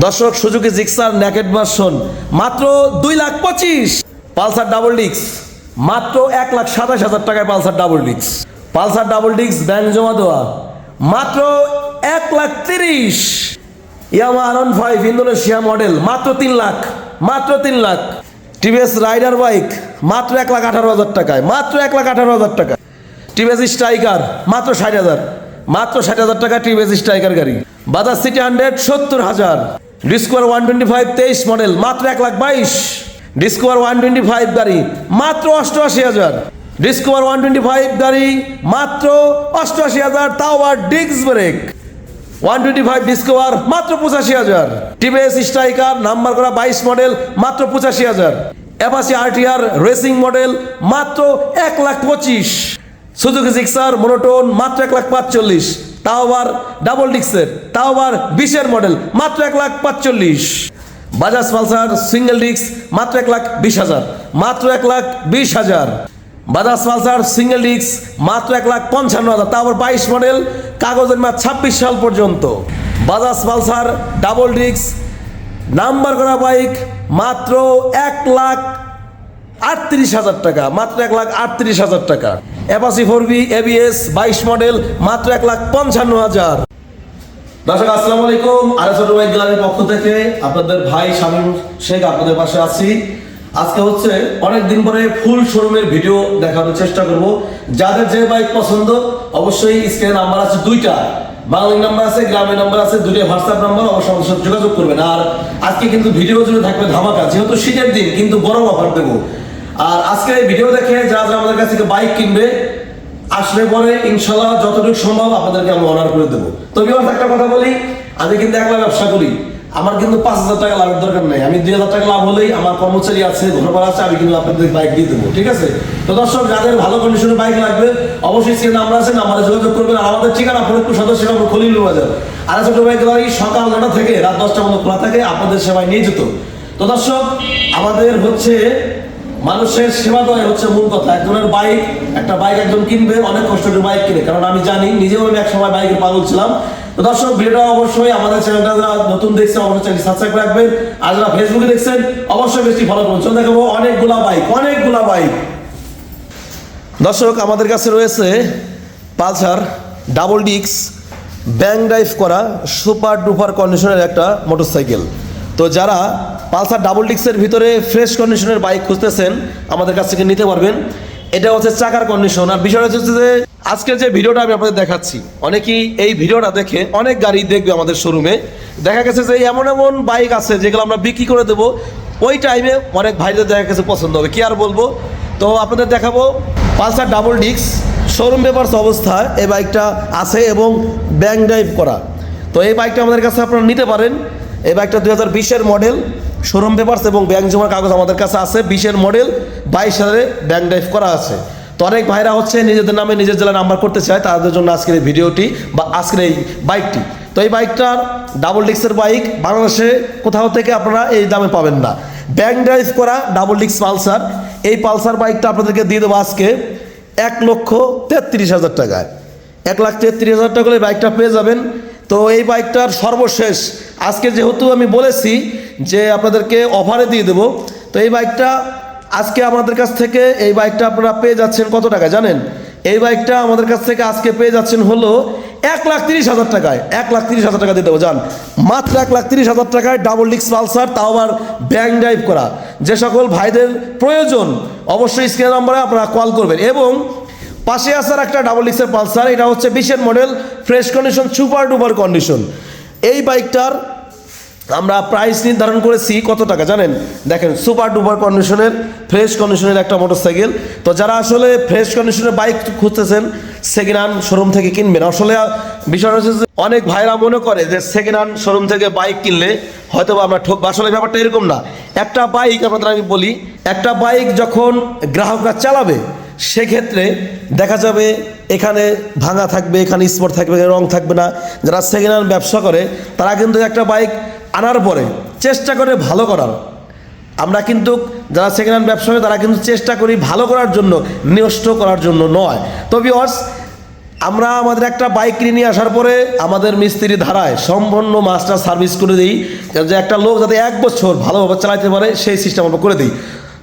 দর্শক Suzuki Gixxer naked version, মাত্র দুই লাখ পঁচিশ। পালসার ডাবল ডিক্স, মাত্র এক লাখ সাতাশ হাজার টাকায় পালসার ডাবল ডিক্স। পালসার ডাবল ডিক্স ব্যাংক জমা দেওয়া, মাত্র এক লাখ তিরিশ। Yamaha R five Indonesia model, মাত্র তিন লাখ, মাত্র তিন লাখ। টিভিএস রাইডার বাইক, মাত্র এক লাখ আঠারো হাজার টাকায়, মাত্র এক লাখ আঠারো হাজার টাকা টিভিএস স্ট্রাইকার, মাত্র ষাট হাজার, মাত্র ষাট হাজার টাকা টিভিএস স্ট্রাইকার গাড়ি। বাজাজ সিটি হান্ড্রেড সত্তর হাজার। ডিসকোয়ার ওয়ান টোয়েন্টি ফাইভ তেইশ মডেল মাত্র এক লাখ বাইশ। ডিসকোয়ার ওয়ান টোয়েন্টি ফাইভ গাড়ি, মাত্র অষ্টআশি হাজার। ডিসকোয়ার ওয়ান টোয়েন্টি ফাইভ গাড়ি, মাত্র অষ্টআশি হাজার, তাও আর disc brake one twenty five Discover মাত্র পঁচাশি হাজার। টিভিএস স্ট্রাইকার নাম্বার করা বাইশ মডেল মাত্র পঁচাশি হাজার। অ্যাপাসি আরটিআর রেসিং মডেল মাত্র এক লাখ পঁচিশ। সুজুকি জিক্সার মোনোটোন মাত্র এক লাখ পাঁচচল্লিশ। তাও আবার ডাবল ডিক্সের তাও আবার বিশের মডেল মাত্র এক লাখ পাঁচচল্লিশ। বাজাজ পালসার সিঙ্গেল ডিক্স মাত্র এক লাখ বিশ হাজার, মাত্র এক লাখ বিশ হাজার। বাজাজ পালসার সিঙ্গেল ডিক্স মাত্র এক লাখ পঞ্চান্ন হাজার তারপর বাইশ মডেল কাগজের মাছ ছাব্বিশ সাল পর্যন্ত। বাজাজ পালসার ডাবল ডিক্স নাম্বার করা বাইক মাত্র এক লাখ আটত্রিশ হাজার টাকা, মাত্র এক লাখ আটত্রিশ হাজার টাকা। অ্যাপাসি ফোর বি এবিএস, বাইশ মডেল, মাত্র এক লাখ পঞ্চান্ন হাজার। দর্শক, আসসালামু আলাইকুম। আরে ছোট ভাই গ্যালারির পক্ষ থেকে আপনাদের ভাই শামীম শেখ আপনাদের পাশে আছি। আজকে হচ্ছে অনেক দিন পরে ফুল শোরুমের ভিডিও দেখানোর চেষ্টা করব। যাদের যে বাইক পছন্দ, অবশ্যই স্ক্রিনে নাম্বার আছে দুইটা। বাংলা নাম্বার আছে, গ্রামের নাম্বার আছে দুইটা হোয়াটসঅ্যাপ নাম্বার, অবশ্যই আমার যোগাযোগ করবেন। আর আজকে কিন্তু ভিডিও জুড়ে থাকবে ধামাকা, যেহেতু শীতের দিন, কিন্তু গরম অফার দেবো। আর আজকে এই ভিডিও দেখে যারা যারা আমাদের কাছ থেকে বাইক কিনবে, আসলে পরে ইনশাল্লাহ যতটুকু সম্ভব আপনাদেরকে আমি অর্ডার করে দেবো। তবে একটা কথা বলি, আমি কিন্তু একলা ব্যবসা করি। আমার কিন্তু পাঁচ হাজার টাকা লাভের দরকার নেই। আমি দুই হাজার টাকা লাভ হলেই আমার কর্মচারী আছে ঘনপাড়া আছে, আমি কিন্তু আপনাদের বাইক দিয়ে দেবো, ঠিক আছে? তো দর্শক, যাদের ভালো কন্ডিশনের বাইক লাগবে, অবশ্যই সে নাম্বার আছে নাম্বারে যোগাযোগ করবেন। আর আমাদের ঠিকানা ফরিদপুর সদস্য নম্বর খলিল বাজার। আর ছোট বাইক গ্যালারি সকাল নটা থেকে রাত দশটা মতো খোলা থাকে, আপনাদের সেবায় নিয়ে যেত তো দর্শক, আমাদের হচ্ছে মানুষের সেবা হচ্ছে মূল কথা। একজনের বাইক, একটা বাইক একজন কিনবে, অনেক কষ্ট করে বাইক কিনে। কারণ আমি জানি, নিজেও আমি এক সময় বাইকের পাগল ছিলাম। দর্শক, ভিডিওটা অবশ্যই আমাদের চ্যানেলটা যারা নতুন দেখছেন, অবশ্যই চ্যানেল সাবস্ক্রাইব রাখবেন। আর যারা ফেসবুকে দেখছেন, অবশ্যই বেশি ফলো করুন চল দেখাবো, অনেকগুলা বাইক অনেকগুলা বাইক। দর্শক, আমাদের কাছে রয়েছে পালসার ডাবল ডিক্স ব্যাং ড্রাইভ করা, সুপার ডুপার কন্ডিশনের একটা মোটরসাইকেল তো যারা পালসার ডাবল ডিক্সের ভিতরে ফ্রেশ কন্ডিশনের বাইক খুঁজতেছেন, আমাদের কাছ থেকে নিতে পারবেন। এটা হচ্ছে চাকার কন্ডিশন আর বিষয়টা হচ্ছে যে, আজকের যে ভিডিওটা আমি আপনাদের দেখাচ্ছি, অনেকেই এই ভিডিওটা দেখে অনেক গাড়ি দেখবে আমাদের শোরুমে দেখা গেছে যে এমন এমন বাইক আছে যেগুলো আমরা বিক্রি করে দেবো। ওই টাইমে অনেক ভাইদের দেখা গেছে পছন্দ হবে। কি আর বলব? তো আপনাদের দেখাবো, পালসার ডাবল ডিক্স শোরুম পেপারস অবস্থায় এই বাইকটা আছে এবং ব্যাং ড্রাইভ করা। তো এই বাইকটা আমাদের কাছে আপনারা নিতে পারেন। এই বাইকটা দুই হাজার বিশের মডেল শোরুম পেপারস এবং ব্যাংক জমার কাগজ আমাদের কাছে আছে। বিশের মডেল বাইশ হাজারে ব্যাংক ড্রাইভ করা আছে। তো অনেক ভাইরা হচ্ছে নিজেদের নামে নিজের জেলা নাম্বার করতে চায়, তাদের জন্য আজকের এই ভিডিওটি বা আজকের এই বাইকটি তো এই বাইকটার ডাবল ডিক্সের বাইক বাংলাদেশে কোথাও থেকে আপনারা এই দামে পাবেন না। ব্যাংক ড্রাইভ করা ডাবল ডিক্স পালসার। এই পালসার বাইকটা আপনাদেরকে দিয়ে দেবো আজকে এক লক্ষ তেত্রিশ হাজার টাকায়। এক লাখ তেত্রিশ হাজার টাকা করে বাইকটা পেয়ে যাবেন। তো এই বাইকটার সর্বশেষ আজকে যেহেতু আমি বলেছি যে আপনাদেরকে অফারে দিয়ে দেবো, তো এই বাইকটা আজকে আমাদের কাছ থেকে, এই বাইকটা আপনারা পেয়ে যাচ্ছেন কত টাকা জানেন? এই বাইকটা আমাদের কাছ থেকে আজকে পেয়ে যাচ্ছেন হলো এক লাখ তিরিশ হাজার টাকায়। এক লাখ তিরিশ হাজার টাকা দিয়ে দেবো যান মাত্র এক লাখ তিরিশ হাজার টাকায় ডাবল ডিক্স পালসার তাও আবার ব্যাং ড্রাইভ করা। যে সকল ভাইদের প্রয়োজন, অবশ্যই স্ক্রিন নাম্বারে আপনারা কল করবেন। এবং পাশে আসার একটা ডাবল ডিক্সের পালসার এটা হচ্ছে বিশের model fresh condition super duper condition এই বাইকটার আমরা প্রাইস নির্ধারণ করেছি কত টাকা জানেন? দেখেন সুপার ডুপার কন্ডিশনের ফ্রেশ কন্ডিশনের একটা মোটরসাইকেল তো যারা আসলে ফ্রেশ কন্ডিশনের বাইক খুঁজতেছেন সেকেন্ড হ্যান্ড শোরুম থেকে কিনবেন। আসলে বিষয় হচ্ছে যে অনেক ভাইরা মনে করে যে সেকেন্ড হ্যান্ড শোরুম থেকে বাইক কিনলে হয়তো আমরা ঠকবো আসলে ব্যাপারটা এরকম না। একটা বাইক আপনাদের আমি বলি, একটা বাইক যখন গ্রাহকরা চালাবে, সেক্ষেত্রে দেখা যাবে এখানে ভাঙা থাকবে, এখানে স্পট থাকবে রং থাকবে না। যারা সেকেন্ড হ্যান্ড ব্যবসা করে, তারা কিন্তু একটা বাইক আনার পরে চেষ্টা করে ভালো করার। আমরা কিন্তু যারা সেকেন্ড হ্যান্ড ব্যবসা তারা কিন্তু চেষ্টা করি ভালো করার জন্য নষ্ট করার জন্য নয়। তো ভিওয়ার্স আমরা আমাদের একটা বাইক কিনে নিয়ে আসার পরে আমাদের মিস্ত্রি ধারায় সম্পূর্ণ মাস্টার সার্ভিস করে দিই, যে একটা লোক যাতে এক বছর ভালোভাবে চালাতে পারে, সেই সিস্টেম আমরা করে দিই।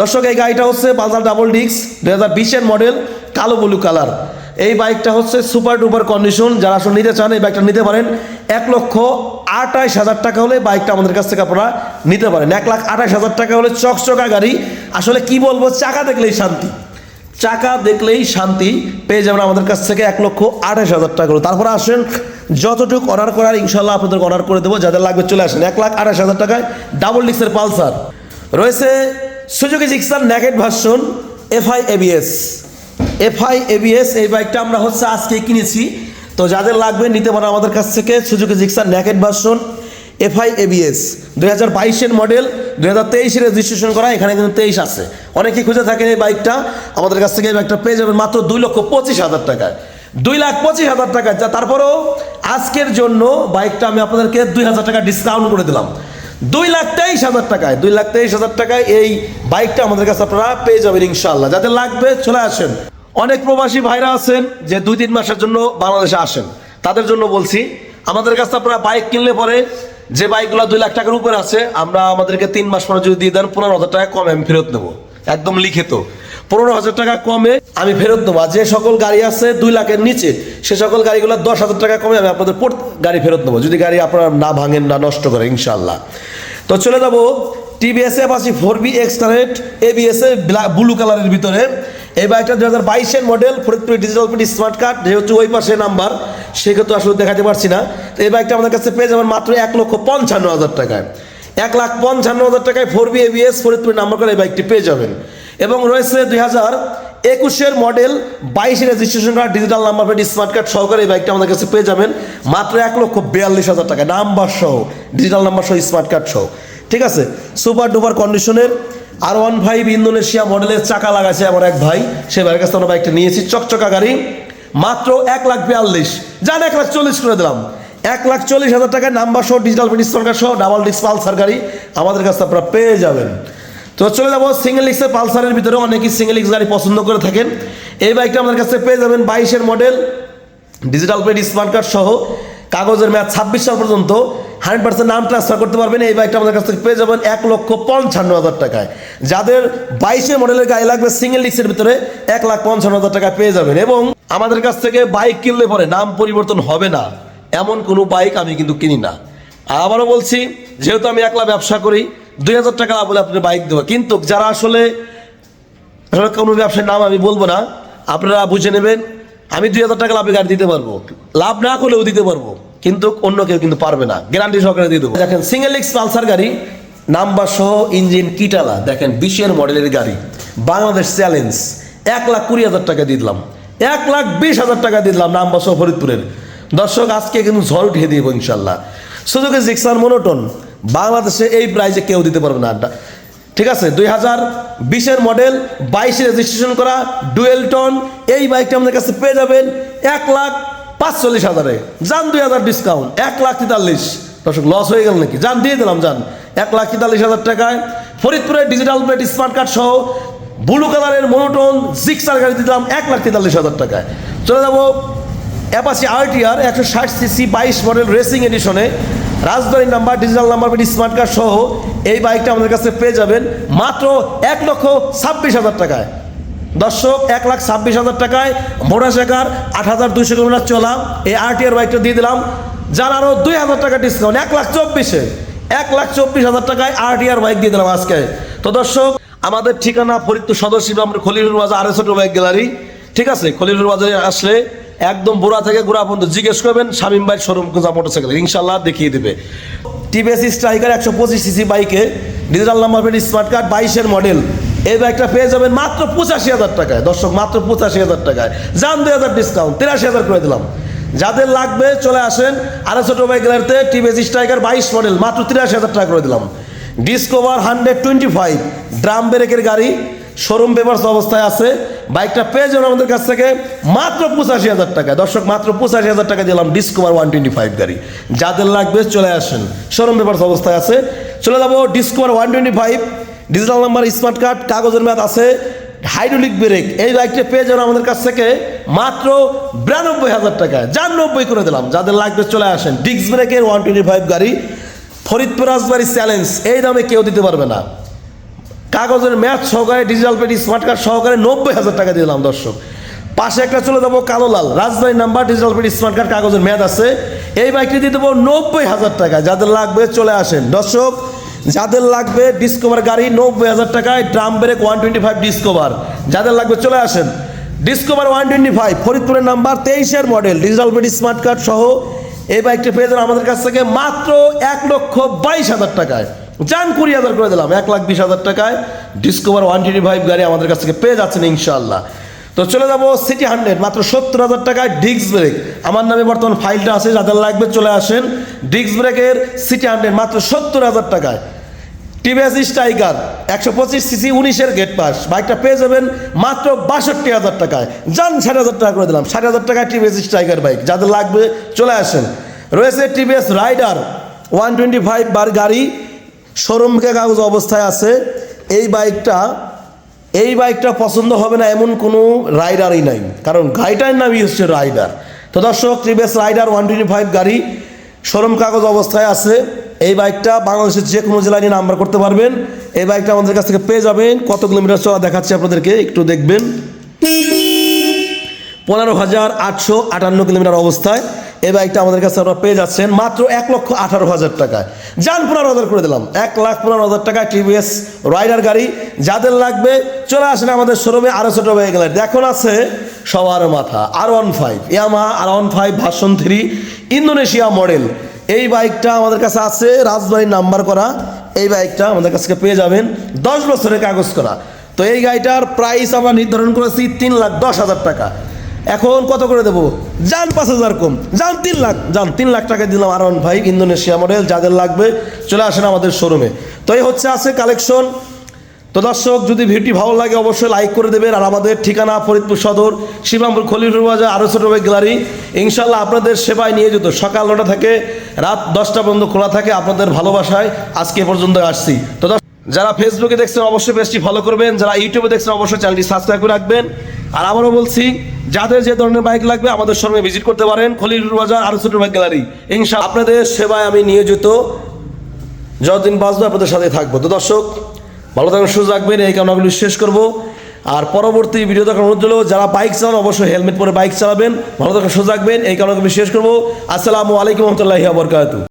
দর্শক, এই গাড়িটা হচ্ছে পালসার ডাবল ডিক্স দু হাজার বিশের মডেল কালো ব্লু কালার এই বাইকটা হচ্ছে সুপার ডুপার কন্ডিশন যারা আসলে নিতে চান, এই বাইকটা নিতে পারেন এক লক্ষ আঠাশ হাজার টাকা হলে বাইকটা আমাদের কাছ থেকে আপনারা নিতে পারেন। এক লাখ আঠাশ হাজার টাকা হলে চকচকা গাড়ি আসলে কি বলব, চাকা দেখলেই শান্তি। চাকা দেখলেই শান্তি, পেয়ে যাবেন আমাদের কাছ থেকে এক লক্ষ আঠাশ হাজার টাকা তারপরে আসেন, যতটুকু অর্ডার করার ইনশাল্লাহ আপনাদের অর্ডার করে দেবো। যাদের লাগবে চলে আসেন। এক লাখ আঠাশ হাজার টাকায় ডাবল ডিক্সের পালসার। রয়েছে সুযোগে Gixxer naked version FI ABS FI ABS এই বাইকটা আমরা হচ্ছে আজকে কিনেছি। তো যাদের লাগবে নিতে পারেন আমাদের কাছ থেকে সুযোগে Gixxer naked version FI ABS. দুই হাজার বাইশের মডেল, দুই হাজার তেইশে রেজিস্ট্রেশন করা, এখানে কিন্তু তেইশ আছে। অনেকে খুঁজে থাকেন এই বাইকটা, আমাদের কাছ থেকে এই বাইকটা পেয়ে যাবেন মাত্র দুই লক্ষ পঁচিশ হাজার টাকায়। দুই লাখ পঁচিশ হাজার টাকা যা তারপরেও আজকের জন্য বাইকটা আমি আপনাদেরকে দুই হাজার টাকা ডিসকাউন্ট করে দিলাম। দুই লাখ তেইশ হাজার টাকায়, দুই লাখ তেইশ হাজার টাকায় এই বাইকটা আমাদের কাছে আপনারা পেয়ে যাবেন ইনশাল্লাহ যাদের লাগবে চলে আসেন। অনেক প্রবাসী ভাইরা আছেন যে দুই তিন মাসের জন্য বাংলাদেশে আসেন। তাদের জন্য বলছি, আমাদের কাছে আপনারা বাইক কিনলে পরে যে বাইকগুলো দুই লাখ টাকার উপরে আছে, আমরা আমাদেরকে তিন মাস পরে যদি দিয়ে দেন, পনেরো হাজার টাকা কমে আমি ফেরত নেব। একদম লিখিত। পনেরো হাজার টাকা কমে আমি ফেরত আর যে সকল গাড়ি আছে দুই লাখের নিচে, সে সকল গাড়িগুলো দশ হাজার টাকা কমে আমি আপনাদের গাড়ি ফেরত নেব, যদি গাড়ি আপনারা না ভাঙেন না নষ্ট করেন ইনশাল্লাহ তো চলে যাব, টিভিএস এ পাচ্ছি ফোর বি এক্সটারেট এবিএস এ ব্লু কালারের ভিতরে। এই বাইকটা দু হাজার বাইশের model Faridpur digital print smart card যেহেতু ওই পাশে নাম্বার সেক্ষেত্রে আসলে দেখাতে পারছি না। তো এই বাইকটা আমাদের কাছে পেয়ে যাবেন মাত্র এক লক্ষ পঞ্চান্ন হাজার টাকায়। এক লাখ পঞ্চান্ন হাজার টাকায় four V ABS Faridpur number করে এই বাইকটি পেয়ে যাবেন। এবং রয়েছে দুই হাজার একুশের মডেল বাইশে registration card digital number plate smart card সহকারে এই বাইকটা আমাদের কাছে পেয়ে যাবেন। মাত্র এক লক্ষ বিয়াল্লিশ হাজার টাকা নাম্বার সহ ডিজিটাল নাম্বার সহ স্মার্ট কার্ড সহ ঠিক আছে? সুপার ডুপার কন্ডিশনের আর ওয়ান ফাইভ ইন্দোনেশিয়া মডেলের চাকা লাগাছে আমার এক ভাই। সে ভাইয়ের কাছে আমরা বাইকটা নিয়েছি, চকচকা গাড়ি। মাত্র এক লাখ বিয়াল্লিশ। যান এক লাখ চল্লিশ করে দিলাম। এক লাখ চল্লিশ হাজার টাকায় নাম্বার সহ ডিজিটাল স্মার্ট কার্ড সহ ডাবল ডিস্ক পালসার গাড়ি আমাদের কাছে আপনারা পেয়ে যাবেন। তো চলে যাব সিঙ্গেল ডিক্সের পালসারের ভিতরে। অনেকেই সিঙ্গেল ডিক্স গাড়ি পছন্দ করে থাকেন। এই বাইকটা আমাদের কাছে পেয়ে যাবেন বাইশের model digital plate smart card সহ। কাগজের মেয়াদ ছাব্বিশ সাল পর্যন্ত। হান্ড্রেড পার্সেন্ট নাম ট্রান্সফার করতে পারবেন, এই বাইকটা আমাদের কাছ থেকে পেয়ে যাবেন এক লক্ষ পঞ্চান্ন হাজার টাকায়। যাদের বাইশের মডেলের গাড়ি লাগবে সিঙ্গেল ডিক্সের ভিতরে এক লাখ পঞ্চান্ন হাজার টাকায় পেয়ে যাবেন এবং আমাদের কাছ থেকে বাইক কিনলে পরে নাম পরিবর্তন হবে না। এমন কোনো বাইক আমি কিন্তু কিনি না। আবারও বলছি, যেহেতু আমি একলা ব্যবসা করি, দুই হাজার টাকা হলে আপনি বাইক দেবো। কিন্তু যারা আসলে কোনো ব্যবসার নাম আমি বলব না, আপনারা বুঝে নেবেন, আমি দুই হাজার টাকা লাভে গাড়ি দিতে পারব। লাভ না করলেও দিতে পারব। কিন্তু অন্য কেউ কিন্তু পারবে না। গ্যারান্টি সহকারে দিয়ে দেবো। দেখেন সিঙ্গেল এক্স পালসার গাড়ি নাম্বার সহ ইঞ্জিন কিটালা দেখেন, বিশের মডেলের গাড়ি। বাংলাদেশ চ্যালেঞ্জ এক লাখ কুড়ি হাজার টাকা দিয়ে দিলাম। এক লাখ বিশ হাজার টাকা দিয়ে দিলাম নাম্বার সহ ফরিদপুরের। দর্শক, আজকে কিন্তু ঝড় উঠিয়ে দিব ইনশাল্লাহ। সুযোগে জিক্সার মনোটন বাংলাদেশে এই প্রাইজে কেউ দিতে পারবে না। ঠিক আছে, দুই হাজার বিশের মডেল বাইশে রেজিস্ট্রেশন করা ডুয়েল টন এই বাইকটা আমাদের কাছে পেয়ে যাবেন। এক লাখ পাঁচচল্লিশ হাজারে। যান দুই হাজার ডিসকাউন্ট এক লাখ তেতাল্লিশ। দর্শক লস হয়ে গেল নাকি? যান, দিয়ে দিলাম, যান। এক লাখ তেতাল্লিশ হাজার টাকায় ফরিদপুরের ডিজিটাল প্লেট স্মার্ট কার্ড সহ ব্লু কালারের মনোটন জিক্সার গাড়ি দিলাম এক লাখ তেতাল্লিশ হাজার টাকায়। চলে যাব অ্যাপাচি আরটিআর একশো ষাট সিসি বাইশ মডেল রেসিং এডিশনে রাজধানী number digital number plate smart card সহ এই বাইকটা আমাদের কাছে পেয়ে যাবেন মাত্র এক লক্ষ ছাব্বিশ হাজার টাকায়। দর্শক, এক লাখ ছাব্বিশ হাজার টাকায় মোটরসাইকার আট হাজার দুইশো কিলোমিটার চলা এই আরটিআর বাইকটা দিয়ে দিলাম, যার আরও দুই হাজার টাকা ডিসকাউন্ট এক লাখ চব্বিশে। এক লাখ চব্বিশ হাজার টাকায় আরটিআর বাইক দিয়ে দিলাম আজকে। তো দর্শক, আমাদের ঠিকানা ফরিদপুর সদস্য আমরা খলিলুর বাজার আড়াই ছোট বাইক গ্যালারি ঠিক আছে? খলিলুর বাজারে আসলে একদম বুড়া থেকে গোড়া পর্যন্ত জিজ্ঞেস করবেন, শামিম ভাই শোরুম কোথা মোটরসাইকেল ইনশাল্লাহ দেখিয়ে দেবে। টিভিএস স্ট্রাইকার একশো পঁচিশ সিসি বাইকে digital number plate smart card বাইশের মডেল এই বাইকটা পেয়ে যাবেন মাত্র পঁচাশি হাজার টাকায়। দর্শক, মাত্র পঁচাশি হাজার টাকায়। যান দুই হাজার ডিসকাউন্ট তিরাশি হাজার করে দিলাম। যাদের লাগবে চলে আসেন আরও ছোট বাইক গ্যালারিতে টিভিএস স্ট্রাইকার বাইশ মডেল মাত্র তিরাশি হাজার টাকা করে দিলাম। Discover hundred twenty five drum ব্রেকের গাড়ি শোরুম পেপার্স অবস্থায় আছে। বাইকটা পেয়ে যাবেন আমাদের কাছ থেকে মাত্র পঁচাশি হাজার টাকা দর্শক, মাত্র পঁচাশি হাজার টাকা দিলাম ডিসকভার ওয়ান টোয়েন্টি ফাইভ গাড়ি। যাদের লাগবে চলে আসেন শোরুম পেপার্স অবস্থায় আছে। চলে যাব Discover one twenty five digital number smart card কাগজের মেয়াদ আছে হাইড্রোলিক ব্রেক এই বাইকটা পেয়ে যাবেন আমাদের কাছ থেকে মাত্র বিরানব্বই হাজার টাকায় যার নব্বই করে দিলাম, যাদের লাগবে চলে আসেন। ডিক্স ব্রেকের ওয়ান টোয়েন্টি ফাইভ গাড়ি, ফরিদপুর রাজবাড়ি চ্যালেঞ্জ এই দামে কেউ দিতে পারবে না। কাগজের ম্যাচ সহকারে ডিজিটাল পেটি স্মার্ট কার্ড সহকারে নব্বই হাজার টাকা দিলাম, দর্শক। পাশে একটা চলে যাব কালো লাল রাজবাড়ি নাম্বার ডিজিটাল পেটি স্মার্ট কার্ড কাগজের ম্যাচ আছে। এই বাইকটি দিয়ে দেবো নব্বই হাজার টাকা, যাদের লাগবে চলে আসেন। দর্শক যাদের লাগবে ডিসকভার গাড়ি নব্বই হাজার টাকায় drum brake one twenty five Discover যাদের লাগবে চলে আসেন। ডিসকভার ওয়ান টোয়েন্টি ফাইভ ফরিদপুরের নাম্বার, তেইশের মডেল ডিজিটাল পেটি স্মার্ট কার্ড সহ এই বাইকটি পেয়ে যাবেন আমাদের কাছ থেকে মাত্র এক লক্ষ বাইশ হাজার টাকায়। যান কুড়ি হাজার করে দিলাম, এক লাখ বিশ হাজার টাকায় ডিসকভার ওয়ান টোয়েন্টি ফাইভ গাড়ি আমাদের কাছ থেকে পেয়ে যাচ্ছেন ইনশাল্লাহ তো চলে যাব সিটি হান্ড্রেড মাত্র সত্তর হাজার টাকায় ডিস্ক ব্রেক আমার নামে বর্তমান ফাইলটা আছে, যাদের লাগবে চলে আসেন। ডিস্ক ব্রেকের সিটি হান্ড্রেড মাত্র সত্তর হাজার টাকায়। টিভিএস স্ট্রাইকার একশো পঁচিশ সিসি উনিশের গেট পাস বাইকটা পেয়ে যাবেন মাত্র বাষট্টি হাজার টাকায়। যান, ষাট হাজার টাকা করে দিলাম। ষাট হাজার টাকায় টিভিএস স্ট্রাইকার বাইক যাদের লাগবে চলে আসেন। রয়েছে TVS Raider one twenty five বার গাড়ি। শোরুমকে কাগজ অবস্থায় আছে। এই বাইকটা এই বাইকটা পছন্দ হবে না এমন কোনো রাইডারই নাই। কারণ গাড়িটার নামই হচ্ছে রাইডার। তো দর্শক TVS Raider one twenty five গাড়ি শোরুম কাগজ অবস্থায় আছে। এই বাইকটা বাংলাদেশের যে কোনো জেলায় নিয়ে নাম্বার করতে পারবেন। এই বাইকটা আমাদের কাছ থেকে পেয়ে যাবেন। কত কিলোমিটার চলা দেখাচ্ছে আপনাদেরকে, একটু দেখবেন। পনেরো হাজার আটশো আটান্ন কিলোমিটার অবস্থায় এই বাইকটা আমাদের কাছে আপনারা পেয়ে যাচ্ছেন। মাত্র এক লক্ষ আঠারো হাজার টাকায়। যান পনেরো হাজার করে দিলাম। এক লাখ পনেরো হাজার টাকায় টিভিএস রাইডার গাড়ি। যাদের লাগবে, চলে আসেন আমাদের শোরুমে আরও ছোটো হয়ে গেলে। এখন আছে সবার মাথা, R one five Yamaha, R one five version three Indonesia model এই বাইকটা আমাদের কাছে আছে রাজবাড়ির নাম্বার করা। এই বাইকটা আমাদের কাছে পেয়ে যাবেন দশ বছরের কাগজ করা। তো এই গাড়িটার প্রাইস আমরা নির্ধারণ করেছি তিন লাখ দশ হাজার টাকা। এখন কত করে দেবো? যান পাঁচ হাজার কম, যান তিন লাখ, যান তিন লাখ টাকা দিলাম R one five Indonesia model যাদের লাগবে, চলে আসেন আমাদের শোরুমে তো এই হচ্ছে আছে কালেকশন তো দর্শক, যদি ভিডিওটি ভালো লাগে, অবশ্যই লাইক করে দেবেন। আর আমাদের ঠিকানা ফরিদপুর সদর, শিবামপুর খলিলুর বাজার আরও ছোট গ্যালারি। ইনশাল্লাহ আপনাদের সেবায় নিয়ে যেত। সকাল নটা থেকে রাত দশটা পর্যন্ত খোলা থাকে আপনাদের ভালোবাসায়। আজকে পর্যন্ত আসছি। তো যারা ফেসবুকে দেখছেন, অবশ্যই পেজটি ফলো করবেন। যারা ইউটিউবে দেখছেন, অবশ্যই চ্যানেলটি সাবস্ক্রাইব করে রাখবেন। আর আবারও বলছি, যাদের যে ধরনের বাইক লাগবে, আমাদের শোরুমে ভিজিট করতে পারেন। খলিলুর বাজার আরও ছোট গ্যালারি। ইনশাল্লাহ আপনাদের সেবায় আমি নিয়োজিত। যতদিন বাঁচবো, আপনাদের সাথে থাকব। তো দর্শক ভালো থাকার সুযোগ রাখবেন এই কামনাগুলি শেষ করব। আর পরবর্তী ভিডিও দেখার অনুরোধ হলো যারা বাইক চালান, অবশ্যই হেলমেট পরে বাইক চালাবেন। ভালো থাকার সুযোগ রাখবেন এই কামনাগুলি শেষ করব। আসসালামু আলাইকুম রহমতুল্লাহ বরকাতু